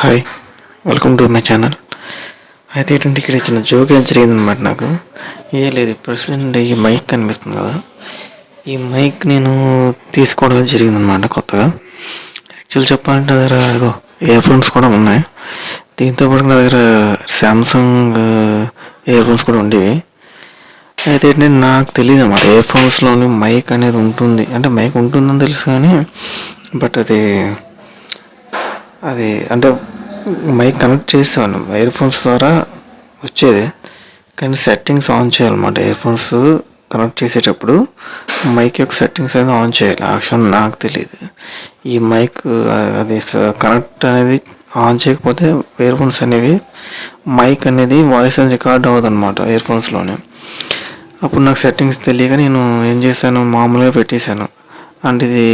Hi welcome to my channel అయితే ఏంటంటే ఇక్కడ చిన్న జోక్ ఏం జరిగిందనమాట నాకు. ఏ లేదు ప్రెసిడెంట్ ఈ మైక్ కనిపిస్తుంది కదా. ఈ మైక్ నేను తీసుకోవడం జరిగిందనమాట కొత్తగా. యాక్చువల్ చెప్పాలంటే నా దగ్గర అదిగో ఇయర్ ఫోన్స్ కూడా ఉన్నాయి. దీంతో పాటు నా దగ్గర శాంసంగ్ ఇయర్ ఫోన్స్ కూడా ఉండేవి. అయితే ఏంటంటే నాకు తెలియదు అనమాట ఇయర్ ఫోన్స్లోని మైక్ అనేది ఉంటుంది. అంటే మైక్ ఉంటుందని తెలుసు కానీ బట్ అది అది అంటే మైక్ కనెక్ట్ చేసాను ఇయర్ ఫోన్స్ ద్వారా వచ్చేది. కానీ సెట్టింగ్స్ ఆన్ చేయాలన్నమాట. ఇయర్ ఫోన్స్ కనెక్ట్ చేసేటప్పుడు మైక్ యొక్క సెట్టింగ్స్ అనేది ఆన్ చేయాలి. ఆ నాకు తెలియదు. ఈ మైక్ అది కనెక్ట్ అనేది ఆన్ చేయకపోతే ఇయర్ ఫోన్స్ అనేవి మైక్ అనేది వాయిస్ అనేది రికార్డ్ అవ్వదు అనమాట ఇయర్ ఫోన్స్లోనే అప్పుడు నాకు సెట్టింగ్స్ తెలియక నేను ఏం చేశాను? మామూలుగా పెట్టేశాను. అంటే ఇది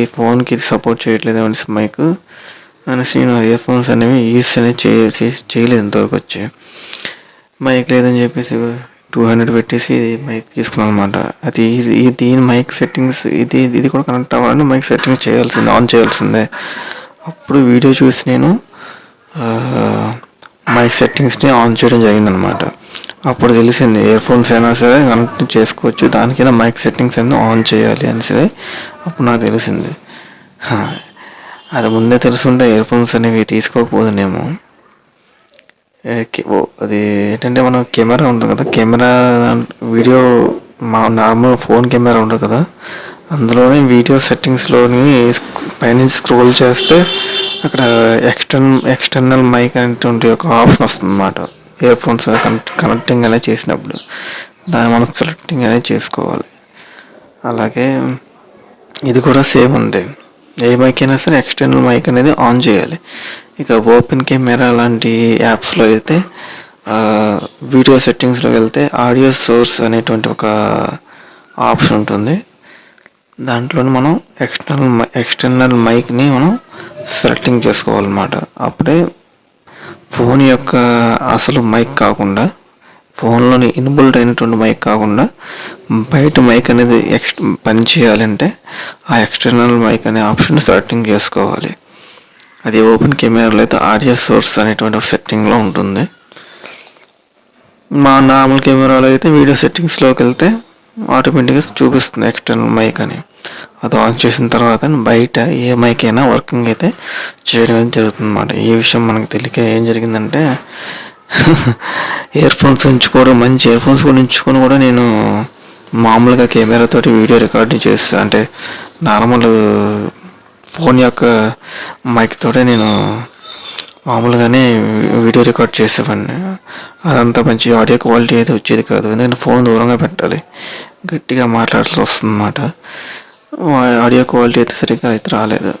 ఈ ఫోన్కి ఇది సపోర్ట్ చేయట్లేదు అనేసి మైక్ అనేసి నేను ఇయర్ ఫోన్స్ అనేవి యూస్ అనేది చేసి చేయలేదు ఇంతవరకు వచ్చి. మైక్ లేదని చెప్పేసి టూ హండ్రెడ్ పెట్టేసి ఇది మైక్ తీసుకున్నాను అనమాట అది ఇది దీని మైక్ సెట్టింగ్స్ ఇది ఇది కూడా కనెక్ట్ అవ్వాలని మైక్ సెట్టింగ్స్ చేయాల్సిందే ఆన్ చేయాల్సిందే. అప్పుడు వీడియో చూసి నేను మైక్ సెట్టింగ్స్ని ఆన్ చేయడం జరిగిందనమాట అప్పుడు తెలిసింది ఇయర్ ఫోన్స్ అయినా సరే కనెక్ట్ చేసుకోవచ్చు దానికైనా మైక్ సెట్టింగ్స్ అయినా ఆన్ చేయాలి అని సరే అప్పుడు నాకు తెలిసింది. అది ముందే తెలుసుంటే ఇయర్ ఫోన్స్ అనేవి తీసుకోకపోదునేమో. అది ఏంటంటే మనం కెమెరా ఉంటుంది కదా కెమెరా వీడియో మా నార్మల్ ఫోన్ కెమెరా ఉంటుంది కదా అందులోనే వీడియో సెట్టింగ్స్లోని పైనుంచి స్క్రోల్ చేస్తే అక్కడ ఎక్స్టర్న్ ఎక్స్టర్నల్ మైక్ అనేటువంటి ఒక ఆప్షన్ వస్తుంది అన్నమాట ఇయర్ ఫోన్స్ కనెక్ట్ కనెక్టింగ్ అనేది చేసినప్పుడు దాన్ని మనం సెలెక్టింగ్ అనేది చేసుకోవాలి. అలాగే ఇది కూడా సేమ్ ఉంది ఏ మైక్ అయినా సరే ఎక్స్టర్నల్ మైక్ అనేది ఆన్ చేయాలి. ఇక ఓపెన్ కెమెరా లాంటి యాప్స్లో అయితే వీడియో సెట్టింగ్స్లో వెళ్తే ఆడియో సోర్స్ అనేటువంటి ఒక ఆప్షన్ ఉంటుంది. దాంట్లో మనం ఎక్స్టర్నల్ ఎక్స్టర్నల్ మైక్ని మనం సెలెక్టింగ్ చేసుకోవాలన్నమాట. అప్పుడే ఫోన్ యొక్క అసలు మైక్ కాకుండా ఫోన్లోని ఇన్బుల్ట్ అయినటువంటి మైక్ కాకుండా బయట మైక్ అనేది ఎక్స్ పని చేయాలంటే ఆ ఎక్స్టర్నల్ మైక్ అనే ఆప్షన్ సెలెక్టింగ్ చేసుకోవాలి. అది ఓపెన్ కెమెరాలో అయితే ఆడియో సోర్స్ అనేటువంటి సెట్టింగ్లో ఉంటుంది. మా నార్మల్ కెమెరాలో అయితే వీడియో సెట్టింగ్స్లోకి వెళ్తే ఆటోమేటిక్గా చూపిస్తుంది ఎక్స్టర్నల్ మైక్ అని. అది ఆన్ చేసిన తర్వాత బయట ఏ మైక్ అయినా వర్కింగ్ అయితే చేయడం అయితే జరుగుతుంది అన్నమాట ఈ విషయం మనకు తెలియక ఏం జరిగిందంటే ఇయర్ ఫోన్స్ ఉంచుకోవడం మంచి ఇయర్ ఫోన్స్ కూడా ఉంచుకొని కూడా నేను మామూలుగా కెమెరాతోటి వీడియో రికార్డింగ్ చేస్తా. అంటే నార్మల్ ఫోన్ యొక్క మైక్ తోటే నేను మామూలుగానే వీడియో రికార్డ్ చేసేవాడిని. అదంతా మంచి ఆడియో క్వాలిటీ అయితే వచ్చేది కాదు. ఎందుకంటే ఫోన్ దూరంగా పెట్టాలి. గట్టిగా మాట్లాడాల్సి వస్తుందన్నమాట. ఆడియో క్వాలిటీ అయితే సరిగ్గా అయితే రాలేదు.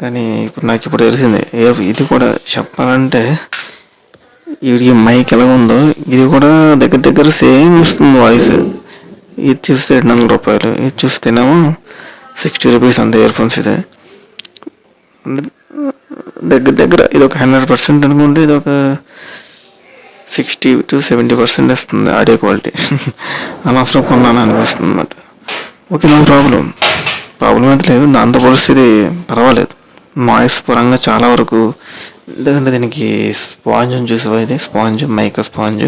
కానీ ఇప్పుడు నాకు ఇప్పుడు తెలిసింది ఇది కూడా చెప్పాలంటే ఈ మైక్ ఎలా ఉందో ఇది కూడా దగ్గర దగ్గర సేమ్ వస్తుంది వాయిస్ ఇది చూస్తే రెండు వందల రూపాయలు. ఇది చూస్తేనేమో సిక్స్టీ రూపీస్ అంత ఇయర్ ఫోన్స్ ఇది. దగ్గర దగ్గర ఇది ఒక హండ్రెడ్ పర్సెంట్ అనుకుంటే ఇది ఒక సిక్స్టీ టు సెవెంటీ పర్సెంట్ వస్తుంది ఆడియో క్వాలిటీ అనవసరం కొన్నాను అనిపిస్తుంది అనమాట ఓకే నో ప్రాబ్లం ప్రాబ్లం అయితే లేదు. దాంతో పరిస్థితి పర్వాలేదు. నాయిస్ పరంగా చాలా వరకు ఎందుకంటే దీనికి స్పాంజ్ చూసావా ఇది? Sponge mic sponge.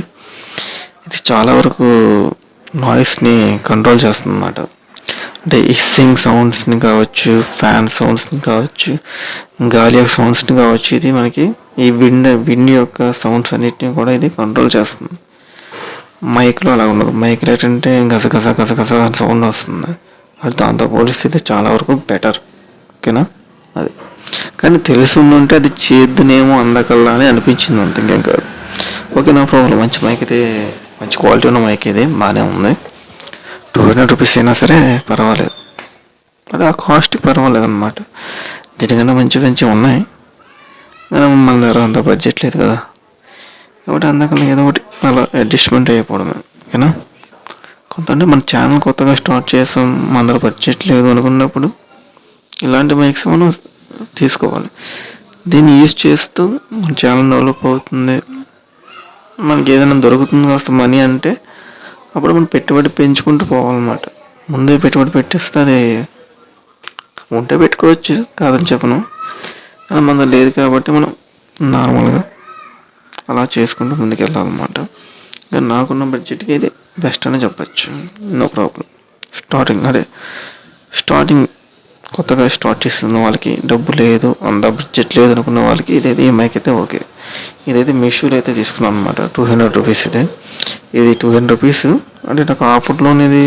ఇది చాలా వరకు నాయిస్ని కంట్రోల్ చేస్తుంది అన్నమాట అంటే హిస్సింగ్ సౌండ్స్ని కావచ్చు ఫ్యాన్ సౌండ్స్ని కావచ్చు గాలి యొక్క సౌండ్స్ని కావచ్చు ఇది మనకి ఈ విండ్ విండ్ యొక్క సౌండ్స్ అన్నిటిని కూడా ఇది కంట్రోల్ చేస్తుంది. మైక్లో అలా ఉండదు. మైక్లో ఏంటంటే గసగస గసగస సౌండ్ వస్తుంది. అది దాంతో పోలిస్తే ఇది చాలా వరకు బెటర్ ఓకేనా? అది. కానీ తెలుసుంటే అది చేద్దునేమో అందకల్లా అని అనిపించింది అంత ఇంకేం కాదు. ఓకే నా ప్రాబ్లం మంచి మైక్ అయితే మంచి క్వాలిటీ ఉన్న మైక్ ఇది బాగానే ఉంది. టూ హండ్రెడ్ రూపీస్ అయినా సరే పర్వాలేదు. అంటే ఆ కాస్ట్కి పర్వాలేదు అనమాట దీనికన్నా మంచి మంచి ఉన్నాయి. మనం మన దగ్గర అంత బడ్జెట్ లేదు కదా. కాబట్టి అందుకని ఏదో ఒకటి అలా అడ్జస్ట్మెంట్ అయిపోవడమే. ఓకేనా కొంత అంటే మన ఛానల్ కొత్తగా స్టార్ట్ చేసాం మన దగ్గర బడ్జెట్ లేదు అనుకున్నప్పుడు ఇలాంటి మైక్స్ మనం తీసుకోవాలి. దీన్ని యూజ్ చేస్తూ మన ఛానల్ డెవలప్ అవుతుంది. మనకి ఏదైనా దొరుకుతుంది కాస్త మనీ అంటే అప్పుడు మనం పెట్టుబడి పెంచుకుంటూ పోవాలన్నమాట. ముందే పెట్టుబడి పెట్టేస్తే అది ఉంటే పెట్టుకోవచ్చు కాదని చెప్పను. కానీ మన లేదు కాబట్టి మనం నార్మల్గా అలా చేసుకుంటూ ముందుకెళ్ళాలన్నమాట. కానీ నాకున్న బడ్జెట్కి ఇది బెస్ట్ అని చెప్పచ్చు. No problem. స్టార్టింగ్ అదే స్టార్టింగ్ కొత్తగా స్టార్ట్ చేస్తున్న వాళ్ళకి డబ్బు లేదు అంత బడ్జెట్ లేదు అనుకున్న వాళ్ళకి ఇదైతే ఈఎంఐకి అయితే ఓకే. ఇదైతే మీషోలో అయితే తీసుకున్నాను అనమాట టూ హండ్రెడ్ రూపీస్ ఇది. ఇది టూ హండ్రెడ్ రూపీస్ అంటే నాకు ఆఫర్లో ఇది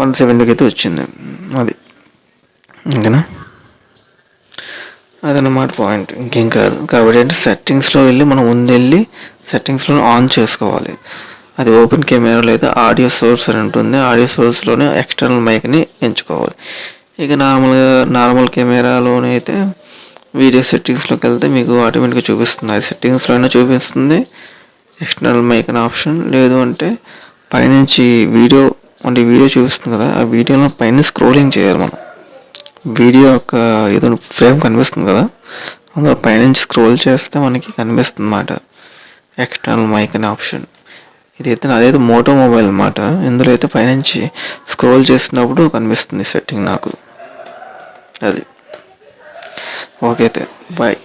వన్ సెవెంటీకి అయితే వచ్చింది. అది. ఓకేనా? అదన్నమాట పాయింట్ ఇంకేం కాదు. కాబట్టి అంటే సెట్టింగ్స్లో వెళ్ళి మనం ముందు వెళ్ళి సెట్టింగ్స్లో ఆన్ చేసుకోవాలి. అది ఓపెన్ కెమెరా అయితే ఆడియో సోర్స్ అని ఉంటుంది. ఆడియో సోర్స్లోనే ఎక్స్టర్నల్ మైక్ని ఎంచుకోవాలి. ఇక నార్మల్గా నార్మల్ కెమెరాలోనే అయితే వీడియో సెట్టింగ్స్లోకి వెళ్తే మీకు ఆటోమేటిక్గా చూపిస్తుంది. అది సెట్టింగ్స్లో అయినా చూపిస్తుంది. ఎక్స్టర్నల్ మైక్ అనే ఆప్షన్ లేదు అంటే పైనుంచి వీడియో అంటే వీడియో చూపిస్తుంది కదా ఆ వీడియోలో పైన స్క్రోలింగ్ చేయాలి మనం. వీడియో యొక్క ఏదో ఫ్రేమ్ కనిపిస్తుంది కదా అందులో పైనుంచి స్క్రోల్ చేస్తే మనకి కనిపిస్తుంది అన్నమాట. ఎక్స్టర్నల్ మైక్ అనే ఆప్షన్. ఇదైతే అదైతే మోటో మొబైల్ అనమాట ఇందులో అయితే పైనుంచి స్క్రోల్ చేసినప్పుడు కనిపిస్తుంది సెట్టింగ్ నాకు. అది. ఓకే అయితే బాయ్.